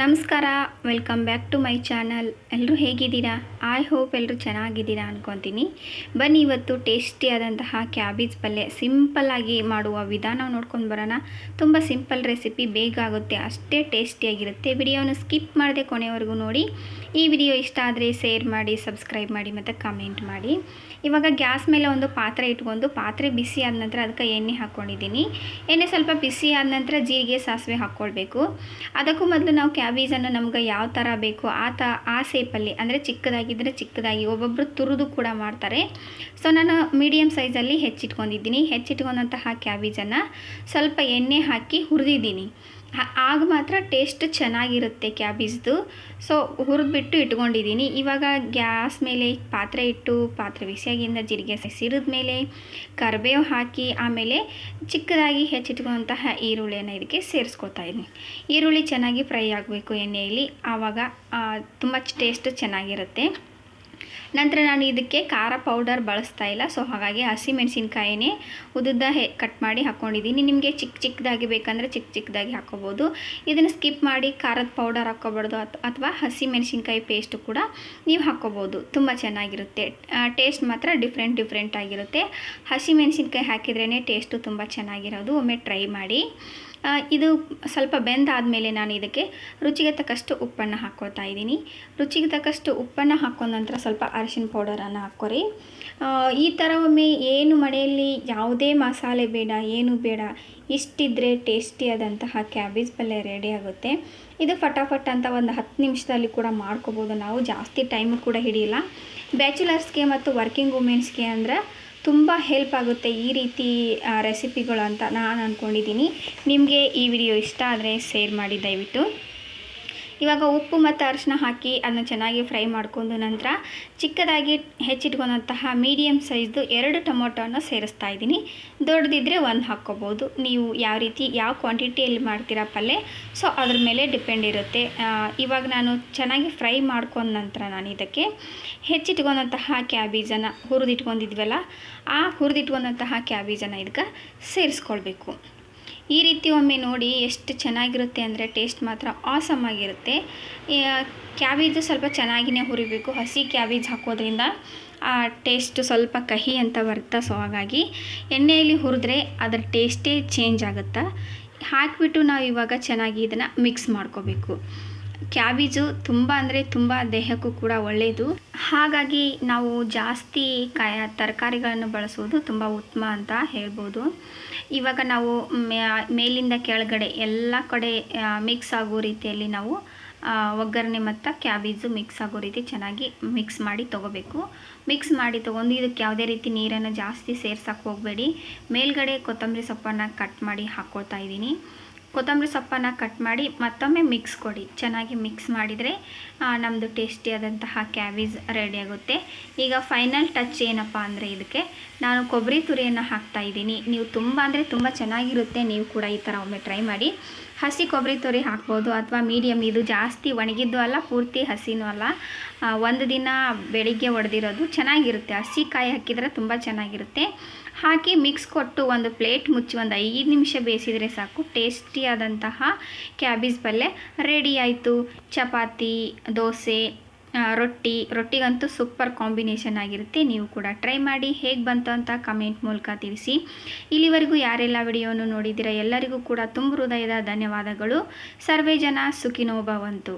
ನಮಸ್ಕಾರ welcome back to my channel ಎಲ್ಲರೂ ಹೇಗಿದ್ದೀರಾ? ಐ ಹೋಪ್ ಎಲ್ಲರೂ ಚೆನ್ನಾಗಿದ್ದೀರಾ ಅನ್ಕೊತೀನಿ. ಬನ್ನಿ ಇವತ್ತು ಟೇಸ್ಟಿಯಾದಂತಹ ಕ್ಯಾಬೇಜ್ ಪಲ್ಯ ಸಿಂಪಲ್ಲಾಗಿ ಮಾಡುವ ವಿಧಾನ ನೋಡ್ಕೊಂಡು ಬರೋಣ. ತುಂಬ ಸಿಂಪಲ್ ರೆಸಿಪಿ ಬೇಗ ಆಗುತ್ತೆ, ಅಷ್ಟೇ ಟೇಸ್ಟಿಯಾಗಿರುತ್ತೆ ವಿಡಿಯೋನ ಸ್ಕಿಪ್ ಮಾಡದೆ ಕೊನೆವರೆಗೂ ನೋಡಿ. ಈ ವಿಡಿಯೋ ಇಷ್ಟ ಆದರೆ ಶೇರ್ ಮಾಡಿ ಸಬ್ಸ್ಕ್ರೈಬ್ ಮಾಡಿ ಮತ್ತು ಕಮೆಂಟ್ ಮಾಡಿ. ಇವಾಗ ಗ್ಯಾಸ್ ಮೇಲೆ ಒಂದು ಪಾತ್ರೆ ಇಟ್ಕೊಂಡು, ಪಾತ್ರೆ ಬಿಸಿ ಆದ ನಂತರ ಅದಕ್ಕೆ ಎಣ್ಣೆ ಹಾಕ್ಕೊಂಡಿದ್ದೀನಿ ಎಣ್ಣೆ ಸ್ವಲ್ಪ ಬಿಸಿ ಆದ ನಂತರ ಜೀರಿಗೆ, ಸಾಸಿವೆ ಹಾಕ್ಕೊಳ್ಬೇಕು. ಅದಕ್ಕೂ ಮೊದಲು ನಾವು ಕ್ಯಾಬೇಜನ್ನು ನಮ್ಗೆ ಯಾವ ಥರ ಬೇಕು ಆ ತ, ಆ ಸೇಪಲ್ಲಿ ಅಂದರೆ ಚಿಕ್ಕದಾಗಿದ್ದರೆ ಚಿಕ್ಕದಾಗಿ ಒಬ್ಬೊಬ್ಬರು ತುರಿದು ಕೂಡ ಮಾಡ್ತಾರೆ. ಸೊ ನಾನು ಮೀಡಿಯಮ್ ಸೈಜಲ್ಲಿ ಹೆಚ್ಚಿಟ್ಕೊಂಡಿದ್ದೀನಿ. ಹೆಚ್ಚಿಟ್ಕೊಂಡಂತಹ ಕ್ಯಾಬೇಜನ್ನು ಸ್ವಲ್ಪ ಎಣ್ಣೆ ಹಾಕಿ ಹುರಿದಿದ್ದೀನಿ. ಆಗ ಮಾತ್ರ ಟೇಸ್ಟ್ ಚೆನ್ನಾಗಿರುತ್ತೆ ಕ್ಯಾಬೇಜ್ದು. ಸೊ ಹುರಿದ್ಬಿಟ್ಟು ಇಟ್ಕೊಂಡಿದ್ದೀನಿ ಇವಾಗ ಗ್ಯಾಸ್ ಮೇಲೆ ಪಾತ್ರೆ ಇಟ್ಟು, ಪಾತ್ರೆ ಬಿಸಿಯಾಗಿಂದ ಜೀರಿಗೆ ಸಿರಿದ ಮೇಲೆ ಕರಿಬೇವು ಹಾಕಿ, ಆಮೇಲೆ ಚಿಕ್ಕದಾಗಿ ಹೆಚ್ಚಿಟ್ಕೊಂತಹ ಈರುಳ್ಳಿಯನ್ನು ಇದಕ್ಕೆ ಸೇರಿಸ್ಕೊತಾ ಇದ್ದೀನಿ ಈರುಳ್ಳಿ ಚೆನ್ನಾಗಿ ಫ್ರೈ ಆಗಬೇಕು ಎಣ್ಣೆಯಲ್ಲಿ. ಆವಾಗ ತುಂಬ ಟೇಸ್ಟ್ ಚೆನ್ನಾಗಿರುತ್ತೆ. ನಂತರ ನಾನು ಇದಕ್ಕೆ ಖಾರ ಪೌಡರ್ ಬಳಸ್ತಾ ಇಲ್ಲ. ಸೊ ಹಾಗಾಗಿ ಹಸಿಮೆಣಸಿನ್ಕಾಯಿನೇ ಉದ್ದುದ್ದ ಹೆ ಕಟ್ ಮಾಡಿ ಹಾಕ್ಕೊಂಡಿದ್ದೀನಿ ನಿಮಗೆ ಚಿಕ್ಕ ಚಿಕ್ಕದಾಗಿ ಬೇಕಂದರೆ ಚಿಕ್ಕ ಚಿಕ್ಕದಾಗಿ ಹಾಕ್ಕೋಬೋದು ಇದನ್ನು ಸ್ಕಿಪ್ ಮಾಡಿ ಖಾರದ ಪೌಡರ್ ಹಾಕ್ಕೋಬಾರ್ದು ಅಥವಾ ಹಸಿಮೆಣಸಿನ್ಕಾಯಿ ಪೇಸ್ಟು ಕೂಡ ನೀವು ಹಾಕ್ಕೋಬೋದು. ತುಂಬ ಚೆನ್ನಾಗಿರುತ್ತೆ. ಟೇಸ್ಟ್ ಮಾತ್ರ ಡಿಫ್ರೆಂಟ್ ಡಿಫ್ರೆಂಟ್ ಆಗಿರುತ್ತೆ. ಹಸಿಮೆಣಸಿನ್ಕಾಯಿ ಹಾಕಿದ್ರೇ ಟೇಸ್ಟು ತುಂಬ ಚೆನ್ನಾಗಿರೋದು. ಒಮ್ಮೆ ಟ್ರೈ ಮಾಡಿ. ಇದು ಸ್ವಲ್ಪ ಬೆಂದಾದಮೇಲೆ ನಾನು ಇದಕ್ಕೆ ರುಚಿಗೆ ತಕ್ಕಷ್ಟು ಉಪ್ಪನ್ನು ಹಾಕ್ಕೊಳ್ತಾ ಇದ್ದೀನಿ. ರುಚಿಗೆ ತಕ್ಕಷ್ಟು ಉಪ್ಪನ್ನು ಹಾಕೊಂಡ ನಂತರ ಸ್ವಲ್ಪ ಅರಿಶಿನ ಪೌಡರನ್ನು ಹಾಕ್ಕೊರಿ. ಈ ಥರ ಒಮ್ಮೆ ಏನು ಮನೆಯಲ್ಲಿ ಯಾವುದೇ ಮಸಾಲೆ ಬೇಡ, ಏನು ಬೇಡ, ಇಷ್ಟಿದ್ರೆ ಟೇಸ್ಟಿಯಾದಂತಹ ಕ್ಯಾಬೇಜ್ ಪಲ್ಯ ರೆಡಿ ಆಗುತ್ತೆ. ಇದು ಫಟಾಫಟ್ ಅಂತ ಒಂದು ಹತ್ತು ನಿಮಿಷದಲ್ಲಿ ಕೂಡ ಮಾಡ್ಕೋಬೋದು. ನಾವು ಜಾಸ್ತಿ ಟೈಮ್ ಕೂಡ ಹಿಡಿಯಿಲ್ಲ. ಬ್ಯಾಚುಲರ್ಸ್ಗೆ ಮತ್ತು ವರ್ಕಿಂಗ್ ವುಮೆನ್ಸ್ಗೆ ಅಂದ್ರೆ ತುಂಬ ಹೆಲ್ಪ್ ಆಗುತ್ತೆ ಈ ರೀತಿ ರೆಸಿಪಿಗಳು ಅಂತ ನಾನು ಅಂದ್ಕೊಂಡಿದ್ದೀನಿ ನಿಮಗೆ ಈ ವಿಡಿಯೋ ಇಷ್ಟ ಆದರೆ ಶೇರ್ ಮಾಡಿ ದಯವಿಟ್ಟು. ಇವಾಗ ಉಪ್ಪು ಮತ್ತು ಅರಿಶಿನ ಹಾಕಿ ಅದನ್ನು ಚೆನ್ನಾಗಿ ಫ್ರೈ ಮಾಡ್ಕೊಂಡು ನಂತರ ಚಿಕ್ಕದಾಗಿ ಹೆಚ್ಚಿಟ್ಕೊಂಡಂತಹ ಮೀಡಿಯಮ್ ಸೈಜ್ದು ಎರಡು ಟೊಮೊಟೊನ ಸೇರಿಸ್ತಾ ಇದ್ದೀನಿ. ದೊಡ್ಡದಿದ್ದರೆ ಒಂದು ಹಾಕ್ಕೋಬೋದು. ನೀವು ಯಾವ ರೀತಿ, ಯಾವ ಕ್ವಾಂಟಿಟಿಯಲ್ಲಿ ಮಾಡ್ತೀರಾ ಪಲ್ಯ ಸೊ ಅದ್ರ ಮೇಲೆ ಡಿಪೆಂಡ್ ಇರುತ್ತೆ. ಇವಾಗ ನಾನು ಚೆನ್ನಾಗಿ ಫ್ರೈ ಮಾಡ್ಕೊಂಡ ನಂತರ ನಾನು ಇದಕ್ಕೆ ಹೆಚ್ಚಿಟ್ಕೊಂಡಂತಹ ಕ್ಯಾಬೇಜನ್ನು ಹುರಿದಿಟ್ಕೊಂಡಿದ್ವಲ್ಲ, ಆ ಹುರಿದಿಟ್ಕೊಂಡಂತಹ ಕ್ಯಾಬೇಜನ್ನು ಇದಕ್ಕೆ ಸೇರಿಸ್ಕೊಳ್ಬೇಕು. ಈ ರೀತಿ ಒಮ್ಮೆ ನೋಡಿ ಎಷ್ಟು ಚೆನ್ನಾಗಿರುತ್ತೆ ಅಂದರೆ ಟೇಸ್ಟ್ ಮಾತ್ರ ಆಸಮ್ ಆಗಿರುತ್ತೆ ಕ್ಯಾಬೇಜು ಸ್ವಲ್ಪ ಚೆನ್ನಾಗಿನೇ ಹುರಿಬೇಕು. ಹಸಿ ಕ್ಯಾಬೇಜ್ ಹಾಕೋದ್ರಿಂದ ಆ ಟೇಸ್ಟ್ ಸ್ವಲ್ಪ ಕಹಿ ಅಂತ ಬರುತ್ತೆ? ಸೊ, ಹಾಗಾಗಿ ಎಣ್ಣೆಯಲ್ಲಿ ಹುರಿದ್ರೆ ಅದರ ಟೇಸ್ಟೇ ಚೇಂಜ್ ಆಗುತ್ತೆ? ಹಾಕಿಬಿಟ್ಟು ನಾವು ಇವಾಗ ಚೆನ್ನಾಗಿ ಇದನ್ನು ಮಿಕ್ಸ್ ಮಾಡ್ಕೋಬೇಕು. ಕ್ಯಾಬೇಜು ತುಂಬ ಅಂದರೆ ತುಂಬ ದೇಹಕ್ಕೂ ಕೂಡ ಒಳ್ಳೆಯದು ಹಾಗಾಗಿ ನಾವು ಜಾಸ್ತಿ ಕಾಯ ತರಕಾರಿಗಳನ್ನು ಬಳಸುವುದು ತುಂಬ ಉತ್ತಮ ಅಂತ ಹೇಳ್ಬೋದು. ಇವಾಗ ನಾವು ಮೇಲಿಂದ ಕೆಳಗಡೆ ಎಲ್ಲ ಕಡೆ ಮಿಕ್ಸ್ ಆಗೋ ರೀತಿಯಲ್ಲಿ ನಾವು ಒಗ್ಗರಣೆ ಮತ್ತು ಕ್ಯಾಬೇಜು ಮಿಕ್ಸ್ ಆಗೋ ರೀತಿ ಚೆನ್ನಾಗಿ ಮಿಕ್ಸ್ ಮಾಡಿ ತೊಗೋಬೇಕು. ಮಿಕ್ಸ್ ಮಾಡಿ ತೊಗೊಂಡು ಇದಕ್ಕೆ ಯಾವುದೇ ರೀತಿ ನೀರನ್ನು ಜಾಸ್ತಿ ಸೇರ್ಸಕ್ಕೆ ಹೋಗಬೇಡಿ. ಮೇಲ್ಗಡೆ ಕೊತ್ತಂಬರಿ ಸೊಪ್ಪನ್ನು ಕಟ್ ಮಾಡಿ ಹಾಕ್ಕೊಳ್ತಾ ಇದ್ದೀನಿ. ಕೊತ್ತಂಬರಿ ಸೊಪ್ಪನ್ನು ಕಟ್ ಮಾಡಿ ಮತ್ತೊಮ್ಮೆ ಮಿಕ್ಸ್ ಕೊಡಿ. ಚೆನ್ನಾಗಿ ಮಿಕ್ಸ್ ಮಾಡಿದರೆ ನಮ್ಮದು ಟೇಸ್ಟಿಯಾದಂತಹ ಕ್ಯಾಬೇಜ್ ರೆಡಿ ಆಗುತ್ತೆ. ಈಗ ಫೈನಲ್ ಟಚ್ ಏನಪ್ಪ ಅಂದರೆ ಇದಕ್ಕೆ, ನಾನು ಕೊಬ್ಬರಿ ತುರಿಯನ್ನು ಹಾಕ್ತಾ ಇದ್ದೀನಿ. ನೀವು ತುಂಬ ಅಂದರೆ ತುಂಬ ಚೆನ್ನಾಗಿರುತ್ತೆ, ನೀವು ಕೂಡ ಈ ಥರ ಒಮ್ಮೆ ಟ್ರೈ ಮಾಡಿ. ಹಸಿ ಕೊಬ್ಬರಿ ತುರಿ ಹಾಕ್ಬೋದು, ಅಥವಾ ಮೀಡಿಯಮ್ ಇದು ಜಾಸ್ತಿ ಒಣಗಿದ್ದು ಅಲ್ಲ, ಪೂರ್ತಿ ಹಸಿನೂ ಅಲ್ಲ. ಒಂದು ದಿನ ಬೆಳಿಗ್ಗೆ ಒಡೆದಿರೋದು ಚೆನ್ನಾಗಿರುತ್ತೆ. ಹಸಿ ಕಾಯಿ ಹಾಕಿದರೆ ತುಂಬ ಚೆನ್ನಾಗಿರುತ್ತೆ. ಹಾಕಿ ಮಿಕ್ಸ್ ಕೊಟ್ಟು ಒಂದು ಪ್ಲೇಟ್ ಮುಚ್ಚಿ ಒಂದು ಐದು ನಿಮಿಷ ಬೇಯಿಸಿದರೆ ಸಾಕು. ಟೇಸ್ಟಿಯಾದಂತಹ ಕ್ಯಾಬೇಜ್ ಪಲ್ಯ ರೆಡಿ ಆಯಿತು. ಚಪಾತಿ, ದೋಸೆ ರೊಟ್ಟಿ. ರೊಟ್ಟಿಗಂತೂ ಸೂಪರ್ ಕಾಂಬಿನೇಷನ್ ಆಗಿರುತ್ತೆ. ನೀವು ಕೂಡ ಟ್ರೈ ಮಾಡಿ ಹೇಗೆ ಬಂತು ಅಂತ ಕಮೆಂಟ್ ಮೂಲಕ ತಿಳಿಸಿ. ಇಲ್ಲಿವರೆಗೂ ಯಾರೆಲ್ಲ ವಿಡಿಯೋನು ನೋಡಿದ್ದೀರಾ ಎಲ್ಲರಿಗೂ ಕೂಡ ತುಂಬ ಹೃದಯದ ಧನ್ಯವಾದಗಳು. ಸರ್ವೇ ಜನ ಸುಖಿನೋ ಭವಂತು